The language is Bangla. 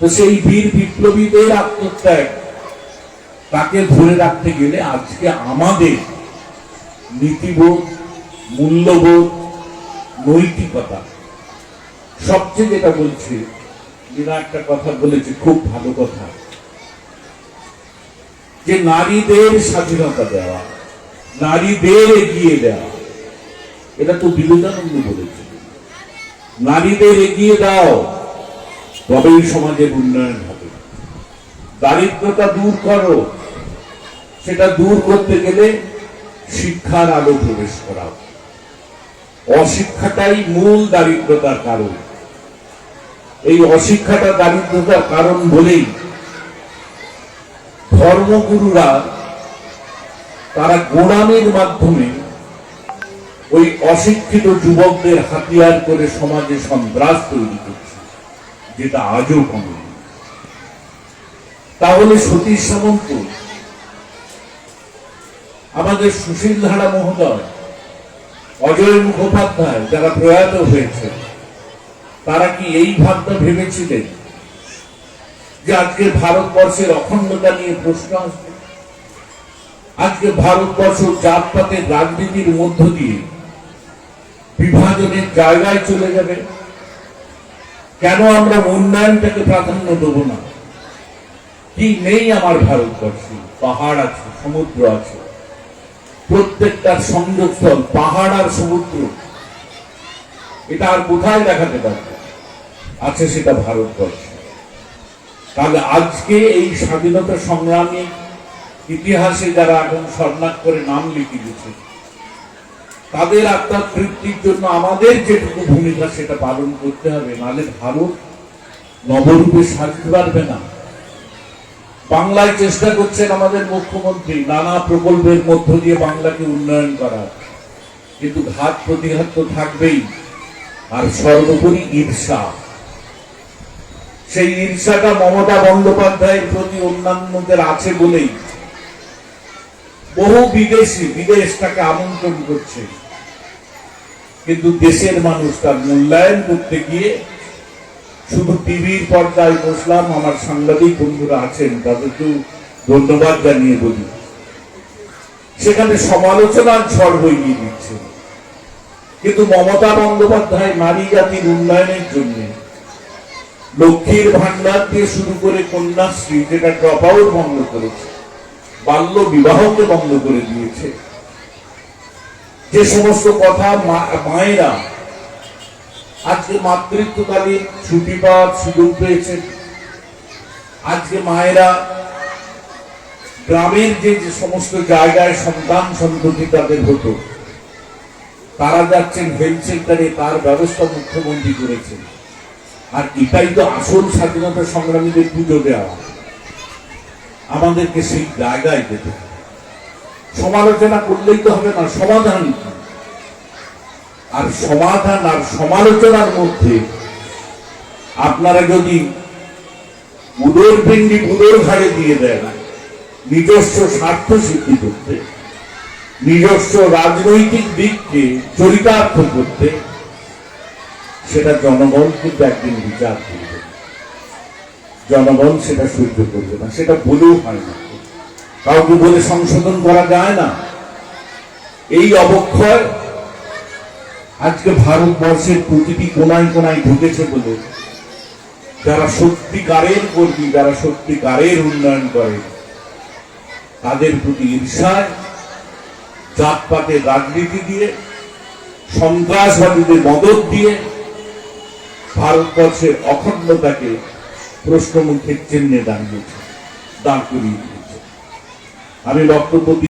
তো সেই বীর বিপ্লবীদের আত্মত্যাগ তাকে ধরে রাখতে গেলে আজকে আমাদের নীতিবোধ, মূল্যবোধ, নৈতিকতা সবচেয়ে যেটা বলছে বিনা একটা কথা বলেছে, খুব ভালো কথা। যে নারীদের স্বাধীনতা দেওয়া, নারীদের এগিয়ে দেওয়া, এটা তো বিবেকানন্দ বলেছে নারীদের এগিয়ে দাও। তবেই সমাজের উন্নয়ন হবে? দারিদ্রতা দূর করো। সেটা দূর করতে গেলে শিক্ষার আলো প্রবেশ করাও অশিক্ষাটাই মূল দারিদ্রতার কারণ। এই অশিক্ষাটা দারিদ্রতার কারণ বলেই ধর্মগুরুরা তারা গোড়ামের মাধ্যমে ওই অশিক্ষিত যুবকদের হাতিয়ার করে সমাজে সন্ত্রাস তৈরি করছে। যেটা আজও কমে তাহলে সতীশ সামন্ত, আমাদের সুশীল ধারা মহোদয়, অজয় মুখোপাধ্যায় যারা প্রয়াত হয়েছে তারা কি এই ভাবনা ভেবেছিলেন যে আজকে ভারতবর্ষের অখণ্ডতা নিয়ে প্রশ্ন আসবে? আজকে ভারতবর্ষ জাতপাতের রাজনীতির মধ্য দিয়ে বিভাজনের জায়গায় চলে যাবে? কেন আমরা উন্নয়নটাকে প্রাধান্য দেব না? কি নেই আমার ভারতবর্ষে? পাহাড় আছে, সমুদ্র আছে। প্রত্যেকটার সংযোগস্থল পাহাড় আর সমুদ্র। এটা আর কোথায় দেখাতে পারবে? আছে সেটা ভারতবর্ষ। তাহলে আজকে এই স্বাধীনতা সংগ্রামী ইতিহাসে যারা এখন স্বর্ণাক্ষরে নাম লিখে দিচ্ছে তাদের আত্মার তৃপ্তির জন্য আমাদের যেটুকু ভূমিকা সেটা পালন করতে হবে, নাহলে ভারত নবরূপে সাজতে পারবে না। বাংলায় চেষ্টা করছেন আমাদের মুখ্যমন্ত্রী নানা প্রকল্পের মধ্য দিয়ে বাংলাকে উন্নয়ন করার। কিন্তু ঘাত প্রতিঘাত তো থাকবেই। আর সর্বোপরি ঈর্ষা। সেই ঈর্ষাটা মমতা বন্দ্যোপাধ্যায়ের প্রতি অন্যান্যদের আছে বলেই বহু বিদেশি বিদেশ তাকে আমন্ত্রণ করছে। কিন্তু দেশের মানুষ তার মূল্যায়ন করতে গিয়ে শুধু টিভির পর্দায় বসলাম, আমার সাংবাদিক বন্ধুরা আছেন, তাদেরকেও ধন্যবাদ জানিয়ে বলি। সেখানে সমালোচনার ঝড় বইয়ে দিচ্ছে। কিন্তু মমতা বন্দ্যোপাধ্যায় নারী জাতির উন্নয়নের জন্য লক্ষ্মীর ভান্ডার দিয়ে শুরু করে কন্যাশ্রী, যেটা ড্রপ আউট বন্ধ করেছে, বাল্য বিবাহকে বন্ধ করে দিয়েছে যে সমস্ত কথা মায়েরা আজকে মাতৃত্বকালীন ছুটি পাওয়ার সুযোগ পেয়েছেন। আজকে মায়েরা গ্রামের যে যে সমস্ত জায়গায় সন্তান সন্ততি তাদের হতো, তারা যাচ্ছেন হেলথ সেন্টারে তার ব্যবস্থা মুখ্যমন্ত্রী করেছেন। আর এটাই তো আসল স্বাধীনতা সংগ্রামীদের পুজো দেওয়া। আমাদেরকে সেই জায়গায় যেতে হবে। সমালোচনা করলেই তো হবে না, সমাধান। আর সমাধান আর সমালোচনার মধ্যে আপনারা যদি উদর পিণ্ডি উদর ঘাড়ে দিয়ে দেন, নিজস্ব স্বার্থ সিদ্ধি করতে, নিজস্ব রাজনৈতিক দিককে চরিতার্থ করতে, সেটা জনগণ কিন্তু একদিন বিচার করবে। জনগণ সেটা সহ্য করবে না, সেটা বলেও হয় না। কাউকে বলে সংশোধন করা যায় না। এই অবক্ষয় আজকে ভারতবর্ষের প্রতিটি কোনায় কোনায় ঢুকেছে বলে যারা সত্যিকারের কর্মী, যারা সত্যিকারের উন্নয়ন করে, তাদের প্রতি ঈর্ষায় জাতপাতের রাজনীতি দিয়ে, সন্ত্রাসবাদীদের মদত দিয়ে ভারতবর্ষের অখণ্ডতাকে প্রশ্নমুখের চিহ্নে দাঁড়িয়েছে। দাঁড় করিয়ে আমি বক্তব্য